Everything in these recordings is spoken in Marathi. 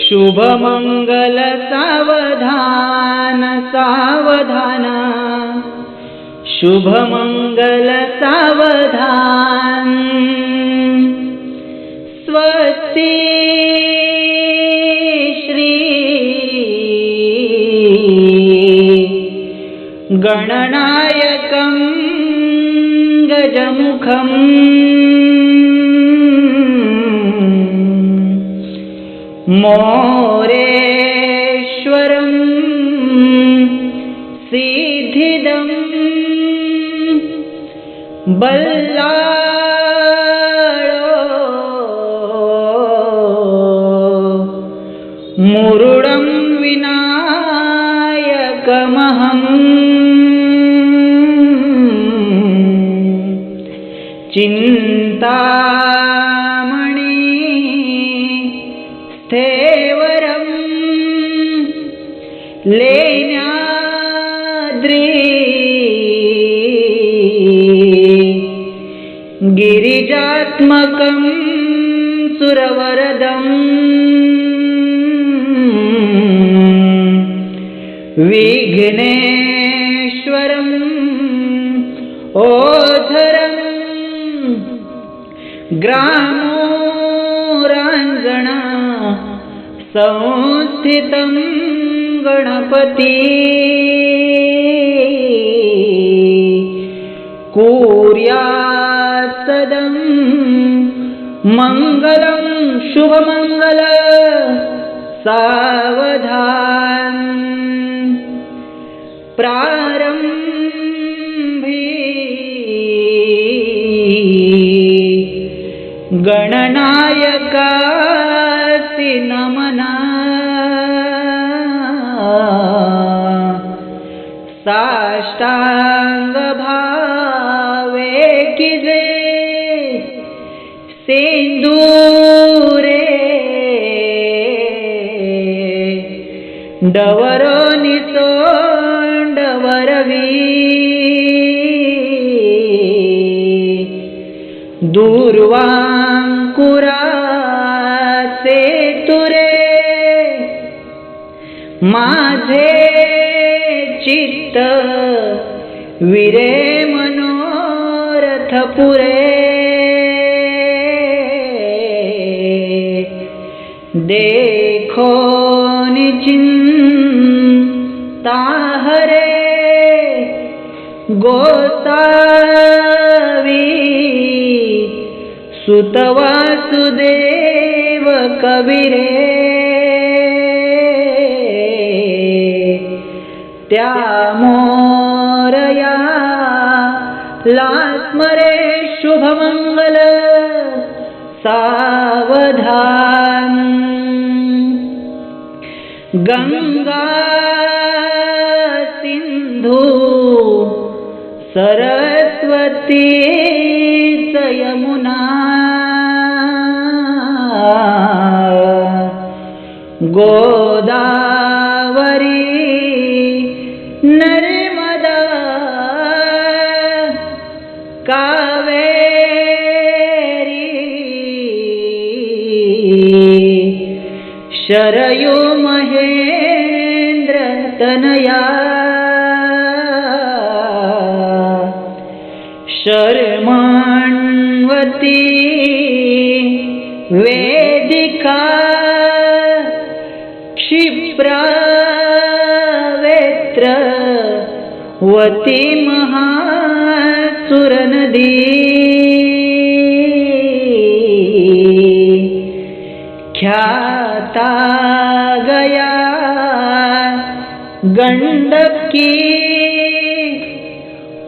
शुभमङ्गल सावधान सावधान शुभमङ्गल सावधान स्वस्ति श्री गणनायकं गजमुखम् मोरेश्वरं सिद्धिदं बल्ला मुरुडं विनायकमहम् चिन्ता വരം ലേനാദ്രി ഗിരിജാത്മകം സുരവരദം വിഘ്നേശ്വരം ഓധരം ഗ്രാ संस्थितं गणपती। कुर्यात्सदं मङ्गलं शुभमङ्गल सावधान साष्टाङ्गभावे किजे सिन्दूरे डवरो निसोंडवरवी दूर्वाङ्कुरा सेतुरे माझे चित्त. विरे मनोरथ पुरे. देखो निचिंता हरे. गोसावी सुतवासुदेव कविरे. त्या मोरया. लास्मरे शुभमङ्गल सावधान. गंगा सिंधू सरस्वती सयमुना. यमुना कावेरी शरयो महेंद्र तनया शर्माण्वती वेदिका क्षिप्रावेत्र वती महा महासुरनदी ख्याता गया गंडकी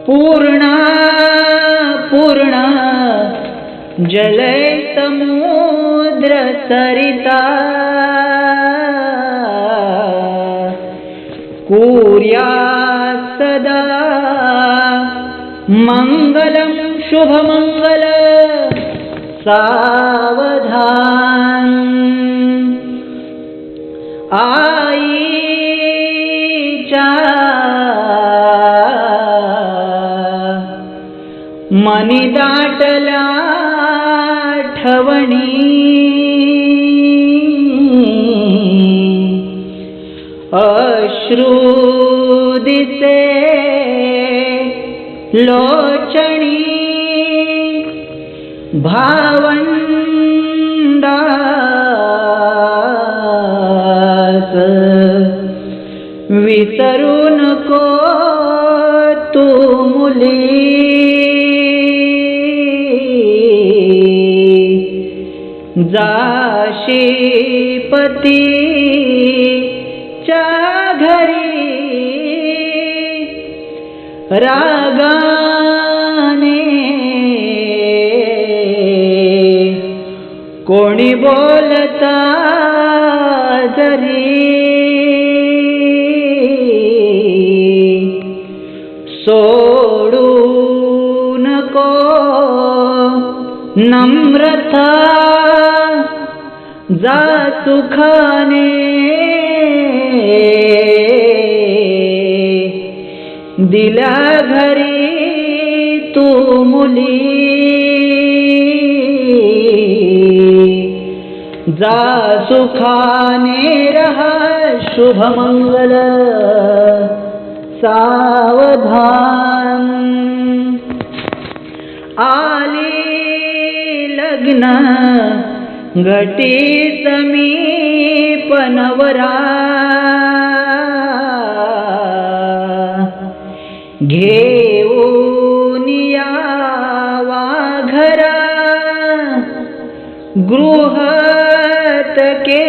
पूर्णा पूर्ण जलय समुद्र सरिता। कुर्या सदा मङ्गलं शुभमङ्गल सावधान आईच्या मनी दाटला ठवणी अश्रू दिसे लोचणी भावंदास विसरू नको तू मुली जाशी पती च्या घरी रा कोणी बोलता जरी सोडू नको नम्रता जा सुखाने दिल्या घरी तू मुली जा सुखाने रहा शुभमंगल सावधान। आली लग्न घटी समीपनवरा घेऊन यावा घरा गृहतके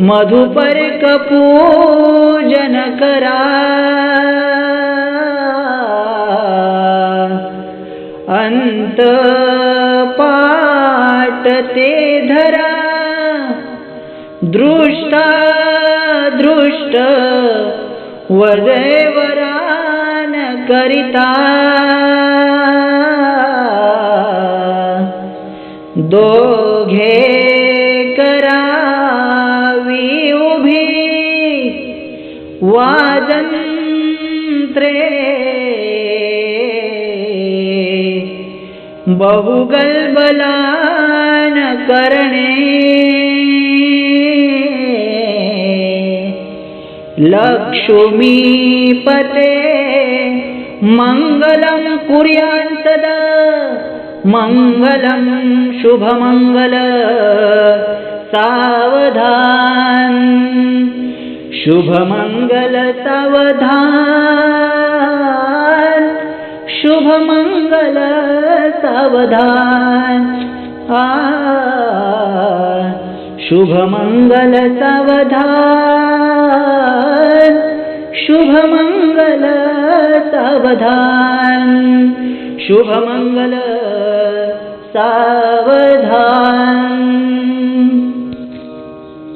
मधुपर कपूजन करा। अंत पाट ते धरा। दृष्टा दृष्ट वजयवरान करिता। दोघे वाजंत्रे बहुगलबलान करणे। लक्ष्मीपते मङ्गलं कुर्यान् सदा मङ्गलं शुभमङ्गल। सावधान शुभमङ्गल सावधान शुभमङ्गल सावधान आ। शुभमङ्गल सावधान शुभमङ्गल सावधान शुभमङ्गल सावधान